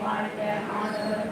வாழ்க ஆண்டவர்